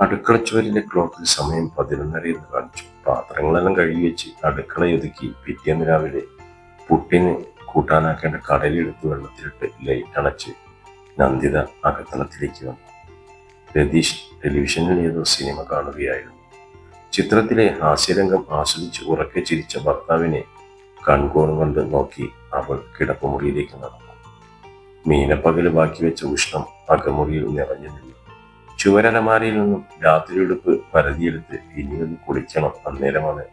അടുക്കളച്ചുവരിലെ ക്ലോക്കിൽ സമയം പതിനൊന്നര എന്ന് കാണിച്ചു. പാത്രങ്ങളെല്ലാം കഴുകി വെച്ച് അടുക്കളയൊതുക്കി പിറ്റേന്ന് രാവിലെ പുട്ടിന് കൂട്ടാനാക്കേണ്ട കടലെടുത്ത് വെള്ളത്തിലിട്ട് ലൈറ്റ് അണച്ച് നന്ദിത അകത്തളത്തിലേക്ക് വന്നു. രതീഷ് ടെലിവിഷനിൽ ഏതോ സിനിമ കാണുകയായിരുന്നു. ചിത്രത്തിലെ ഹാസ്യരംഗം ആസ്വദിച്ച് ഉറക്കെ ചിരിച്ച ഭർത്താവിനെ കൺകോൺ കൊണ്ട് നോക്കി അവൾ കിടപ്പുമുറിയിലേക്ക് നടന്നു. മീനപ്പകൽ ബാക്കി വെച്ച ഉഷ്ണം അകമുറിയിൽ നിറഞ്ഞു നിന്നു. ചുവരലമാരയിൽ നിന്നും രാത്രി ഉടുപ്പ് പരതിയെടുത്ത് ഇനിയൊന്ന് കുളിക്കണം. അന്നേരമാണ്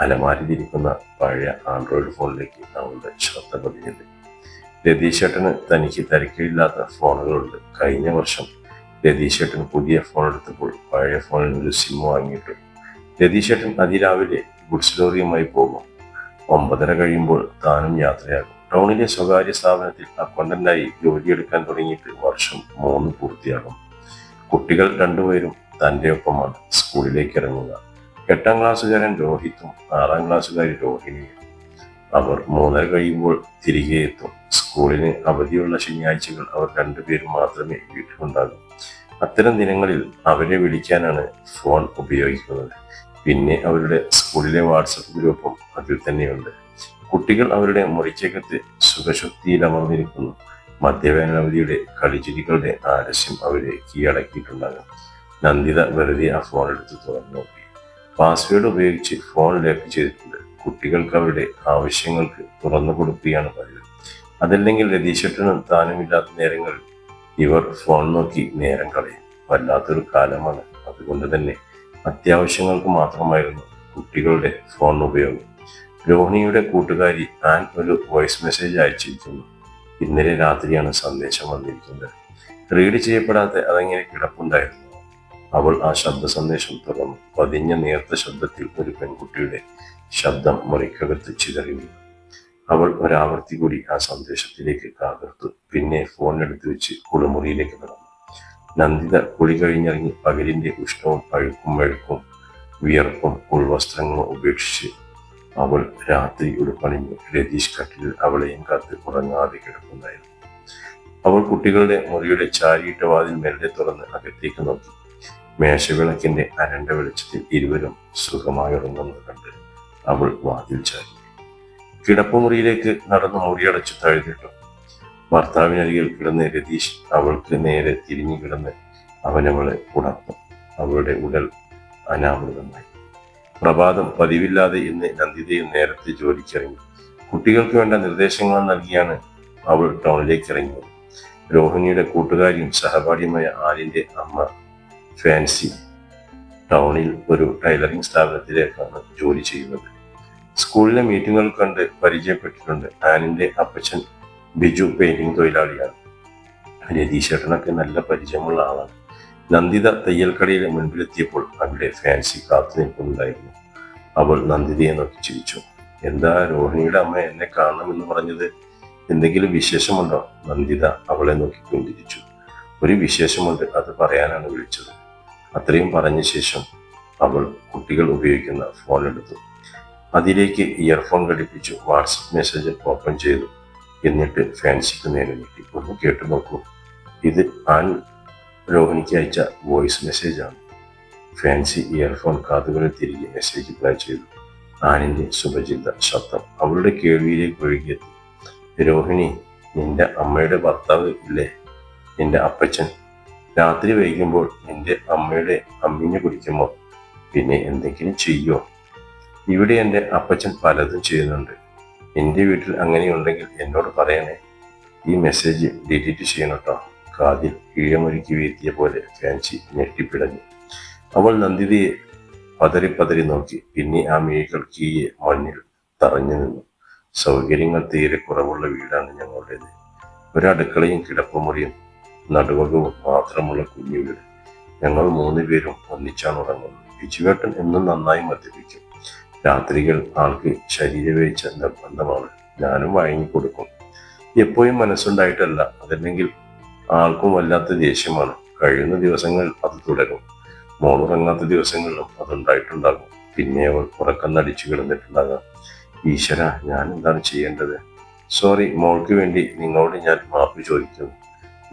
അലമാരിലിരിക്കുന്ന പഴയ ആൻഡ്രോയിഡ് ഫോണിലേക്ക് അവളുടെ ശ്രദ്ധ പതിഞ്ഞത്. രതീശേട്ടന് തനിക്ക് തിരക്കില്ലാത്ത ഫോണുകളുണ്ട്. കഴിഞ്ഞ വർഷം രതീശേട്ടൻ പുതിയ ഫോൺ എടുത്തപ്പോൾ പഴയ ഫോണിൽ ഒരു സിം വാങ്ങിയിട്ട്. രതീശേട്ടൻ അതിരാവിലെ ഗുഡ്സ് ലോറിയുമായി പോകും ഒമ്പതര കഴിയുമ്പോൾ താനും യാത്രയാകും. ടൗണിലെ സ്വകാര്യ സ്ഥാപനത്തിൽ അക്കൗണ്ടന്റായി ജോലിയെടുക്കാൻ തുടങ്ങിയിട്ട് വർഷം മൂന്ന് പൂർത്തിയാകും. കുട്ടികൾ രണ്ടുപേരും തന്റെ ഒപ്പമാണ് സ്കൂളിലേക്ക് ഇറങ്ങുക. എട്ടാം ക്ലാസ്സുകാരൻ രോഹിത്തും ആറാം ക്ലാസ്സുകാരി രോഹിണിയും. അവർ മൂന്നര കഴിയുമ്പോൾ തിരികെ എത്തും. സ്കൂളിന് അവധിയുള്ള ശനിയാഴ്ചകൾ അവർ രണ്ടുപേരും മാത്രമേ വീട്ടിലുണ്ടാകൂ. അത്തരം ദിനങ്ങളിൽ അവരെ വിളിക്കാനാണ് ഫോൺ ഉപയോഗിക്കുന്നത്. പിന്നെ അവരുടെ സ്കൂളിലെ വാട്സപ്പ് ഗ്രൂപ്പും അതിൽ തന്നെയുണ്ട്. കുട്ടികൾ അവരുടെ മുറിച്ചകത്ത് സുഖശുദ്ധിയിൽ അമർന്നിരിക്കുന്നു മധ്യവേനലവധിയുടെ കളിചിരികളുടെ ആലസ്യം അവരെ കീഴടക്കിയിട്ടുണ്ടാകും. നന്ദിത വെറുതെ ആ ഫോൺ എടുത്ത് തുറന്നു നോക്കി. പാസ്വേഡ് ഉപയോഗിച്ച് ഫോൺ ലോക്ക് ചെയ്തിട്ടുണ്ട്. കുട്ടികൾക്ക് അവരുടെ ആവശ്യങ്ങൾക്ക് തുറന്നു കൊടുക്കുകയാണ് പതിവ്. അതല്ലെങ്കിൽ രതീശേട്ടനും താനുമില്ലാത്ത നേരങ്ങളിൽ ഇവർ ഫോൺ നോക്കി നേരം കളയും. വല്ലാത്തൊരു കാലമാണ്. അതുകൊണ്ട് തന്നെ അത്യാവശ്യങ്ങൾക്ക് മാത്രമായിരുന്നു കുട്ടികളുടെ ഫോൺ ഉപയോഗം. രോഹിണിയുടെ കൂട്ടുകാരി ആൻ ഒരു വോയിസ് മെസ്സേജ് അയച്ചിരിക്കുന്നു. ഇന്നലെ രാത്രിയാണ് സന്ദേശം വന്നിരിക്കുന്നത്. റീഡ് ചെയ്യപ്പെടാതെ അതങ്ങനെ കിടപ്പുണ്ടായിരുന്നു. അവൾ ആ ശബ്ദ സന്ദേശം തുറന്നു. പതിഞ്ഞ നേർത്ത ശബ്ദത്തിൽ ഒരു പെൺകുട്ടിയുടെ ശബ്ദം മുറിക്കകത്ത് ചിതറി അവൾ ഒരാവർത്തി കൂടി ആ സന്ദേശത്തിലേക്ക് കാതർത്തു. പിന്നെ ഫോൺ എടുത്തു വെച്ച് കുളിമുറിയിലേക്ക് നടന്നു. നന്ദിത കുളി കഴിഞ്ഞിറങ്ങി പകലിന്റെ ഉഷ്ണവും അഴുക്കും വെഴുക്കും വിയർപ്പും ഉൾവസ്ത്രങ്ങളും ഉപേക്ഷിച്ച് അവൾ രാത്രി ഉടുപ്പണിഞ്ഞു രതീഷ് കട്ടിലിൽ അവളെയും കാത്ത് ഉറങ്ങാതെ കിടക്കുന്നായിരുന്നു അവൾ കുട്ടികളുടെ മുറിയുടെ ചാരിയിട്ട വാതിൽ മെല്ലെ തുറന്ന് അകത്തേക്ക് നോക്കി. മേശവിളക്കിന്റെ അരണ്ട വെളിച്ചത്തിൽ ഇരുവരും സുഖമായി ഉറങ്ങുന്നത് കണ്ട് അവൾ വാതിൽ ചാരി. കിടപ്പുമുറിയിലേക്ക് നടന്ന് മുറിയടച്ചു തഴുതിട്ടു ഭർത്താവിനരികിൽ കിടന്ന് രതീഷ് അവൾക്ക് നേരെ തിരിഞ്ഞു കിടന്ന് അവനവളെ ഉണർന്നു. അവളുടെ ഉടൽ അനാമൃതമായി പ്രഭാതം പതിവില്ലാതെ ഇന്ന് നന്ദിതയും നേരത്തെ ജോലിക്കിറങ്ങി. കുട്ടികൾക്ക് വേണ്ട നിർദ്ദേശങ്ങൾ നൽകിയാണ് അവൾ ടൗണിലേക്ക് ഇറങ്ങിയത് രോഹിണിയുടെ കൂട്ടുകാരിയും സഹപാഠിയുമായ ആലിന്റെ അമ്മ ഫാൻസി ടൗണിൽ ഒരു ടൈലറിംഗ് സ്ഥാപനത്തിലേക്കാണ് ജോലി ചെയ്യുന്നത്. സ്കൂളിലെ മീറ്റിങ്ങുകൾ കണ്ട് പരിചയപ്പെട്ടിട്ടുണ്ട് ആനിന്റെ അപ്പച്ചൻ ബിജു പെയിന്റിംഗ് തൊഴിലാളിയാണ്. രതീശേട്ടനൊക്കെ നല്ല പരിചയമുള്ള ആളാണ്. നന്ദിത തയ്യൽക്കടയിലെ മുൻപിലെത്തിയപ്പോൾ അവിടെ ഫാൻസി കാത്തു നിൽക്കുന്നുണ്ടായിരുന്നു അവൾ നന്ദിതയെ നോക്കി ചിരിച്ചു. എന്താ രോഹിണിയുടെ അമ്മ എന്നെ കാണണമെന്ന് പറഞ്ഞത്? എന്തെങ്കിലും വിശേഷമുണ്ടോ? നന്ദിത അവളെ നോക്കി പുഞ്ചിരിച്ചു ഒരു വിശേഷമുണ്ട് അത് പറയാനാണ് വിളിച്ചത്. അത്രയും പറഞ്ഞ ശേഷം അവൾ കുട്ടികൾ ഉപയോഗിക്കുന്ന ഫോൺ എടുത്തു. അതിലേക്ക് ഇയർഫോൺ ഘടിപ്പിച്ചു വാട്സപ്പ് മെസ്സേജ് ഓപ്പൺ ചെയ്തു. എന്നിട്ട് ഫാൻസിക്ക് നേരെ നീട്ടി. ഒന്ന് കേട്ടു നോക്കൂ. ഇത് ആൺ രോഹിണിക്ക് അയച്ച വോയിസ് മെസ്സേജാണ്. ഫാൻസി ഇയർഫോൺ കാതുകളിൽ തിരികെ മെസ്സേജ് പ്ലേ ചെയ്തു. ആനിന്റെ സുഭജിത ശബ്ദം അവളുടെ കേൾവിയിലേക്ക് ഒഴുകിയെത്തി രോഹിണി നിന്റെ അമ്മയുടെ ഭർത്താവ് ഇല്ലേ? നിന്റെ അപ്പച്ചൻ? രാത്രി വൈകുമ്പോൾ നിന്റെ അമ്മയുടെ അമ്മിഞ്ഞ് കുടിക്കുമോ? പിന്നെ എന്തെങ്കിലും ചെയ്യോ? ഇവിടെ എന്റെ അപ്പച്ചൻ പലതും ചെയ്യുന്നുണ്ട്. എന്റെ വീട്ടിൽ അങ്ങനെയുണ്ടെങ്കിൽ എന്നോട് പറയണേ. ഈ മെസ്സേജ് ഡിലീറ്റ് ചെയ്യണം കേട്ടോ കാതിൽ കീഴമൊരുക്കി വീഴ്ത്തിയ പോലെ ഫാൻസി ഞെട്ടിപ്പിടഞ്ഞു. അവൾ നന്ദിതയെ പതറി പതറി നോക്കി. പിന്നെ ആ മിഴികൾ കീയെ മണ്ണിൽ തറഞ്ഞു നിന്നു. സൗകര്യങ്ങൾ തീരെ കുറവുള്ള വീടാണ് ഞങ്ങളുടേത്. ഒരടുക്കളയും കിടപ്പുമുറിയും നടുവകവും മാത്രമുള്ള കുഞ്ഞു വീട് ഞങ്ങൾ മൂന്ന് പേരും ഒന്നിച്ചാണ് ഉറങ്ങുന്നത്. ബിജുവേട്ടൻ എന്നും നന്നായി മദ്യപിക്കും. രാത്രികൾ ആൾക്ക് ശരീരവേച്ച നിർബന്ധമാണ് ഞാനും വഴങ്ങിക്കൊടുക്കും എപ്പോഴും മനസ്സുണ്ടായിട്ടല്ല. അതല്ലെങ്കിൽ ആൾക്കും വല്ലാത്ത ദേഷ്യമാണ്. കഴിയുന്ന ദിവസങ്ങൾ അത് തുടരും. മോളുറങ്ങാത്ത ദിവസങ്ങളിലും അതുണ്ടായിട്ടുണ്ടാകും. പിന്നെ അവൾ ഉറക്കം നടിച്ചു കിടന്നിട്ടുണ്ടാകാം. ഈശ്വര ഞാൻ എന്താണ് ചെയ്യേണ്ടത്? സോറി മോൾക്ക് വേണ്ടി നിങ്ങളോട് ഞാൻ മാപ്പ് ചോദിക്കുന്നു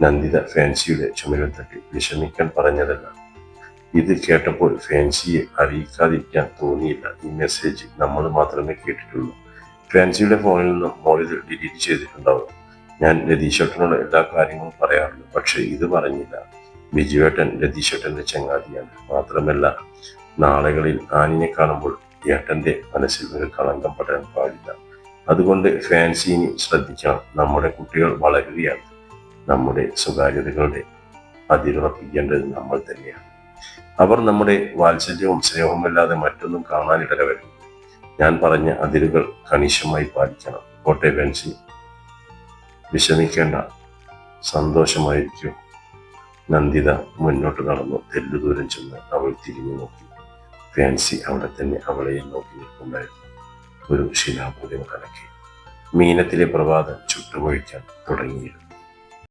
നന്ദിത ഫാൻസിയുടെ ചുമലിൽ തട്ടി വിഷമിക്കാൻ പറഞ്ഞതല്ല. ഇത് കേട്ടപ്പോൾ ഫാൻസിയെ അറിയിക്കാതിരിക്കാൻ തോന്നിയില്ല. ഈ മെസ്സേജ് നമ്മൾ മാത്രമേ കേട്ടിട്ടുള്ളൂ. ഫാൻസിയുടെ ഫോണിൽ നിന്നും മോളിത് ഡിലീറ്റ് ചെയ്തിട്ടുണ്ടാവും. ഞാൻ രതീഷേട്ടനോട് എല്ലാ കാര്യങ്ങളും പറയാറുണ്ട്. പക്ഷെ ഇത് പറഞ്ഞില്ല. ബിജുവേട്ടൻ രതീഷേട്ടന്റെ ചങ്ങാതിയാണ്. മാത്രമല്ല നാളുകളിൽ ആനിനെ കാണുമ്പോൾ ഏട്ടന്റെ മനസ്സിൽ ഒരു കളങ്കം പെടാൻ പാടില്ല. അതുകൊണ്ട് ഫാൻസിനി ശ്രദ്ധിക്കണം. നമ്മുടെ കുട്ടികൾ വളരുകയാണ്. നമ്മുടെ സ്വകാര്യതകളുടെ അതിരുറപ്പിക്കേണ്ടത് നമ്മൾ തന്നെയാണ്. അവർ നമ്മുടെ വാത്സല്യവും സ്നേഹവുമല്ലാതെ മറ്റൊന്നും കാണാനിടവരുന്നു ഞാൻ പറഞ്ഞ അതിരുകൾ കണിശമായി പാലിക്കണം. കോട്ടെ ഫാൻസി. വിഷമിക്കേണ്ട. സന്തോഷമായിരിക്കും. നന്ദിത മുന്നോട്ട് നടന്നു. തെല്ലുദൂരം ചെന്ന് അവൾ തിരിഞ്ഞു നോക്കി. ഫാൻസി അവിടെ തന്നെ അവളെയും നോക്കി നിൽക്കുന്നുണ്ടായിരുന്നു ഒരു ശിലാപൂരം കലക്കി. മീനത്തിലെ പ്രഭാതം ചുട്ടുപൊഴിക്കാൻ തുടങ്ങിയിരുന്നു.